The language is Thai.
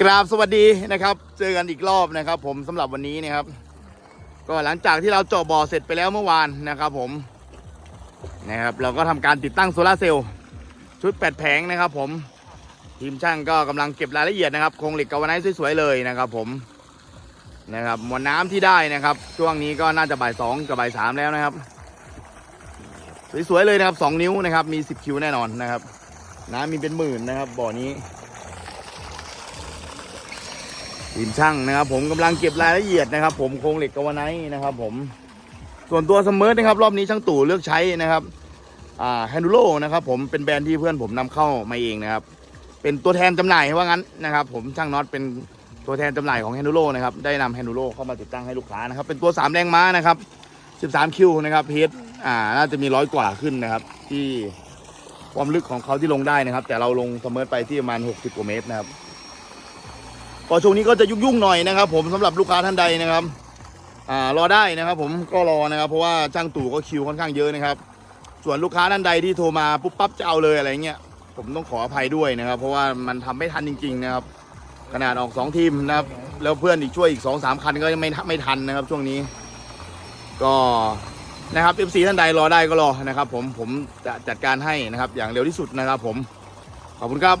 กราบสวัสดีนะครับ เจอกันอีกรอบนะครับ ผมสำหรับวันนี้นะครับ ก็หลังจากที่เราเจาะบ่อเสร็จไปแล้วเมื่อวานนะครับ ผมนะครับ เราก็ทำการติดตั้งโซลาร์เซลล์ชุดแปดแผงนะครับ ผมทีมช่างก็กำลังเก็บรายละเอียดนะครับโครงเหล็กกาวไนท์สวยๆเลยนะครับ ผมนะครับมวลน้ำที่ได้นะครับ ช่วงนี้ก็น่าจะบ่ายสองกับบ่ายสามแล้วนะครับ สวยๆเลยนะครับสองนิ้วนะครับ มีสิบคิวแน่นอนนะครับ น้ำมีเป็นหมื่นนะครับบ่อนี้ ทีมช่างนะครับ ผมกำลังเก็บรายละเอียดนะครับ ผมโครงเหล็กกาวไนนะครับ ผมส่วนตัวสมอร์นะครับ รอบนี้ช่างตู่เลือกใช้นะครับอ่าแฮนดูโลนะครับ ผมเป็นแบรนด์ที่เพื่อนผมนำเข้ามาเองนะครับ เป็นตัวแทนจำหน่ายว่างั้นนะครับ ผมช่างน็อตเป็นตัวแทนจำหน่ายของแฮนดูโลนะครับได้นำแฮนดูโลเข้ามาติดตั้งให้ลูกค้านะครับ เป็นตัวสามแรงม้านะครับ13คิวนะครับเพชอ่าน่าจะมีร้อยกว่าขึ้นนะครับ ที่ความลึกของเขาที่ลงได้นะครับ แต่เราลงสมอร์ไปที่ประมาณ60กว่าเมตรนะครับ ก็ช่วงนี้ก็จะยุ่งๆหน่อยนะครับ ผมสำหรับลูกค้าท่านใดนะครับอ่ารอได้นะครับ ผมก็รอนะครับ เพราะว่าจ้างตู่ก็คิวค่อนข้างเยอะนะครับ ส่วนลูกค้าท่านใดที่โทรมาปุ๊บปั๊บจะเอาเลยอะไรเงี้ยผมต้องขออภัยด้วยนะครับ เพราะว่ามันทำไม่ทันจริง ๆ นะครับ ขนาดออกสองทีมนะครับแล้วเพื่อนอีกช่วยอีกสองสามคันก็ยังไม่ไม่ทันนะครับ ช่วงนี้ ก็นะครับ FC ท่านใดรอได้ก็รอนะครับ ผมผมจะจัดการให้นะครับ อย่างเร็วที่สุดนะครับ ผมขอบคุณครับ